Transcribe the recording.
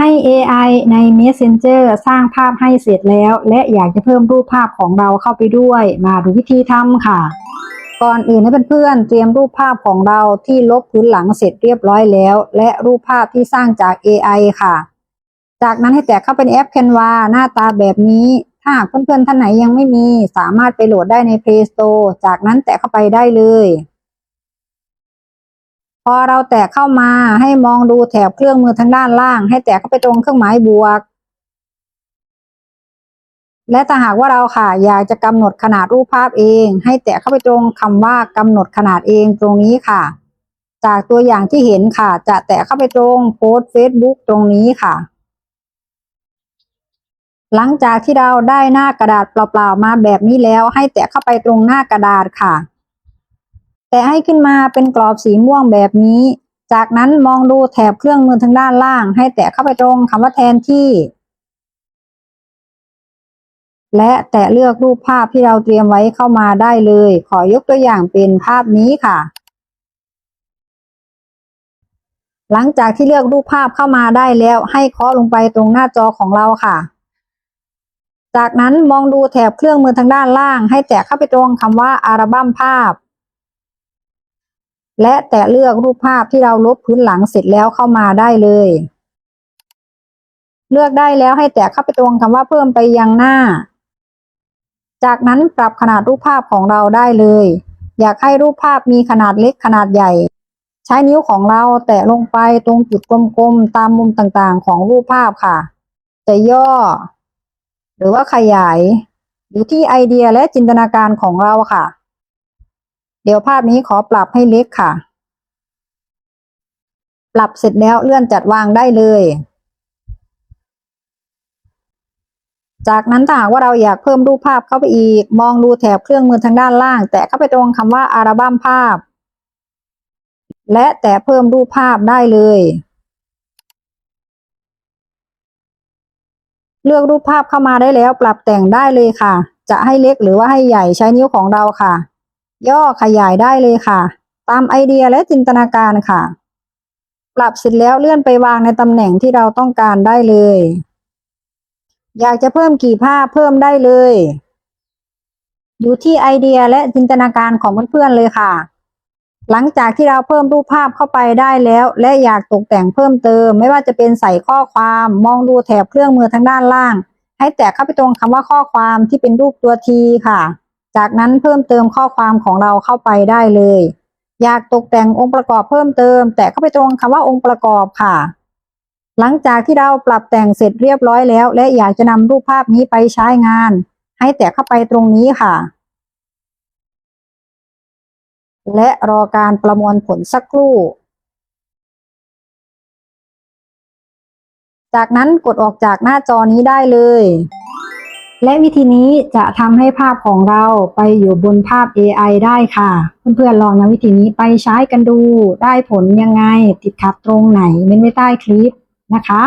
ให้ AI ใน Messenger สร้างภาพให้เสร็จแล้ว และอยากจะเพิ่มรูปภาพของเราเข้าไปด้วย มาดูวิธีทำค่ะ ก่อนอื่นให้เพื่อนๆเตรียมรูปภาพของเราที่ลบพื้นหลังเสร็จเรียบร้อยแล้ว และรูปภาพที่สร้างจาก AI ค่ะ จากนั้นให้แตะเข้าไปในแอป Canva หน้าตาแบบนี้ ถ้าเพื่อนๆท่านไหนยังไม่มี สามารถไปโหลดได้ใน Play Store จากนั้นแตะเข้าไปได้เลย อเราแตะเข้ามาให้มองดูแถบเครื่องมือทางด้านล่าง ให้แตะเข้าไปตรงเครื่องหมายบวก และถ้าหากว่าเราค่ะอยากจะกำหนดขนาดรูปภาพเอง ให้แตะเข้าไปตรงคำว่ากำหนดขนาดเองตรงนี้ค่ะ จากตัวอย่างที่เห็นค่ะ จะแตะเข้าไปตรงโพสต์ Facebook ตรงนี้ค่ะ หลังจากที่เราได้หน้ากระดาษเปล่าๆมาแบบนี้แล้ว ให้แตะเข้าไปตรงหน้ากระดาษค่ะ แต่ให้ขึ้นมาเป็นกรอบสีม่วงแบบนี้ จากนั้นมองดูแถบเครื่องมือทางด้านล่าง ให้แตะเข้าไปตรงคำว่าแทนที่ และแตะเลือกรูปภาพที่เราเตรียมไว้เข้ามาได้เลย ขอยกตัวอย่างเป็นภาพนี้ค่ะ หลังจากที่เลือกรูปภาพเข้ามาได้แล้ว ให้เคาะลงไปตรงหน้าจอของเราค่ะจากนั้นมองดูแถบเครื่องมือทางด้านล่าง ให้แตะเข้าไปตรงคำว่าอัลบั้มภาพ และแตะเลือกรูปภาพที่เราลบพื้นหลังเสร็จแล้วเข้ามาได้เลย เลือกได้แล้วให้แตะเข้าไปตรงคำว่าเพิ่มไปยังหน้า จากนั้นปรับขนาดรูปภาพของเราได้เลย อยากให้รูปภาพมีขนาดเล็กขนาดใหญ่ ใช้นิ้วของเราแตะลงไปตรงจุดกลมๆตามมุมต่างๆ ของรูปภาพค่ะ จะย่อ หรือว่าขยาย อยู่ที่ไอเดียและจินตนาการของเราค่ะ เดี๋ยวภาพนี้ขอปรับให้เล็กค่ะ ปรับเสร็จแล้วเลื่อนจัดวางได้เลย จากนั้นถ้าหากว่าเราอยากเพิ่มรูปภาพเข้าไปอีก มองดูแถบเครื่องมือทางด้านล่าง แตะเข้าไปตรงคำว่าอัลบั้มภาพ และแตะเพิ่มรูปภาพได้เลยเลือกรูปภาพเข้ามาได้แล้วปรับแต่งได้เลยค่ะ จะให้เล็กหรือว่าให้ใหญ่ใช้นิ้วของเราค่ะ ย่อขยายได้เลยค่ะ ตามไอเดียและจินตนาการค่ะ ปรับเสร็จแล้วเลื่อนไปวางในตำแหน่งที่เราต้องการได้เลย อยากจะเพิ่มกี่ภาพเพิ่มได้เลย อยู่ที่ไอเดียและจินตนาการของเพื่อนๆเลยค่ะ หลังจากที่เราเพิ่มรูปภาพเข้าไปได้แล้ว และอยากตกแต่งเพิ่มเติม ไม่ว่าจะเป็นใส่ข้อความมองดูแถบเครื่องมือทางด้านล่าง ให้แตะเข้าไปตรงคำว่าข้อความที่เป็นรูปตัวทีค่ะ จากนั้นเพิ่มเติมข้อความของเราเข้าไปได้เลย อยากตกแต่งองค์ประกอบเพิ่มเติม แตะเข้าไปตรงคำว่าองค์ประกอบค่ะ หลังจากที่เราปรับแต่งเสร็จเรียบร้อยแล้ว และอยากจะนำรูปภาพนี้ไปใช้งาน ให้แตะเข้าไปตรงนี้ค่ะ และรอการประมวลผลสักครู่ จากนั้นกดออกจากหน้าจอนี้ได้เลย และวิธีนี้จะทำให้ภาพของเราไปอยู่บนภาพ AI ได้ค่ะ เพื่อนๆลองนำวิธีนี้ไปใช้กันดู ได้ผลยังไง ติดขัดตรงไหนเม้นไว้ใต้คลิปนะคะ